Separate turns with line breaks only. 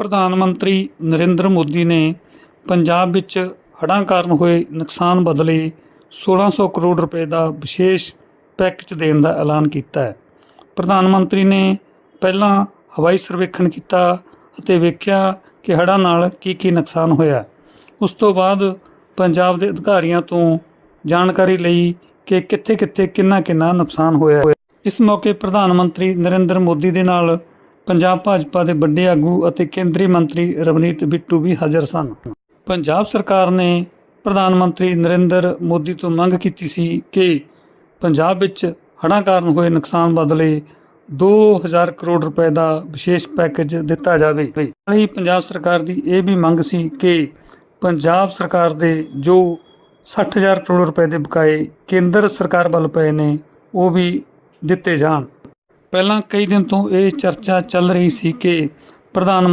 ਪ੍ਰਧਾਨ ਮੰਤਰੀ ਨਰਿੰਦਰ ਮੋਦੀ ਨੇ ਪੰਜਾਬ ਵਿੱਚ ਹੜ੍ਹਾਂ ਕਾਰਨ ਹੋਏ ਨੁਕਸਾਨ ਬਦਲੇ 1600 ਕਰੋੜ ਰੁਪਏ ਦਾ ਵਿਸ਼ੇਸ਼ ਪੈਕੇਜ ਦੇਣ ਦਾ ਐਲਾਨ ਕੀਤਾ ਹੈ। ਪ੍ਰਧਾਨ ਮੰਤਰੀ ਨੇ ਪਹਿਲਾਂ ਹਵਾਈ ਸਰਵੇਖਣ ਕੀਤਾ ਅਤੇ ਵੇਖਿਆ ਕਿ ਹੜ੍ਹਾਂ ਨਾਲ ਕੀ ਕੀ ਨੁਕਸਾਨ ਹੋਇਆ। ਉਸ ਤੋਂ ਬਾਅਦ ਪੰਜਾਬ ਦੇ ਅਧਿਕਾਰੀਆਂ ਤੋਂ ਜਾਣਕਾਰੀ ਲਈ ਕਿ ਕਿੱਥੇ ਕਿੱਥੇ ਕਿੰਨਾ ਕਿੰਨਾ ਨੁਕਸਾਨ ਹੋਇਆ। ਹੈ ਇਸ ਮੌਕੇ ਪ੍ਰਧਾਨ ਮੰਤਰੀ ਨਰਿੰਦਰ ਮੋਦੀ ਦੇ ਨਾਲ ਪੰਜਾਬ ਭਾਜਪਾ ਦੇ ਵੱਡੇ ਆਗੂ ਅਤੇ ਕੇਂਦਰੀ ਮੰਤਰੀ ਰਵਨੀਤ ਬਿੱਟੂ ਵੀ ਹਾਜ਼ਰ ਸਨ। ਪੰਜਾਬ ਸਰਕਾਰ ਨੇ ਪ੍ਰਧਾਨ ਮੰਤਰੀ ਨਰਿੰਦਰ ਮੋਦੀ ਤੋਂ ਮੰਗ ਕੀਤੀ ਸੀ ਕਿ ਪੰਜਾਬ ਵਿੱਚ ਹੜ੍ਹਾਂ ਕਾਰਨ ਹੋਏ ਨੁਕਸਾਨ ਬਦਲੇ 2000 ਕਰੋੜ ਰੁਪਏ ਦਾ ਵਿਸ਼ੇਸ਼ ਪੈਕੇਜ ਦਿੱਤਾ ਜਾਵੇ। ਨਾਲ ਹੀ ਪੰਜਾਬ ਸਰਕਾਰ ਦੀ ਇਹ ਵੀ ਮੰਗ ਸੀ ਕਿ ਪੰਜਾਬ ਸਰਕਾਰ ਦੇ ਜੋ 60000 ਕਰੋੜ ਰੁਪਏ ਦੇ ਬਕਾਏ ਕੇਂਦਰ ਸਰਕਾਰ ਵੱਲ ਪਏ ਨੇ, ਉਹ ਵੀ ਦਿੱਤੇ ਜਾਣ। ਪਹਿਲਾਂ ਕਈ ਦਿਨ ਤੋਂ ਇਹ ਚਰਚਾ ਚੱਲ ਰਹੀ ਸੀ ਕਿ ਪ੍ਰਧਾਨ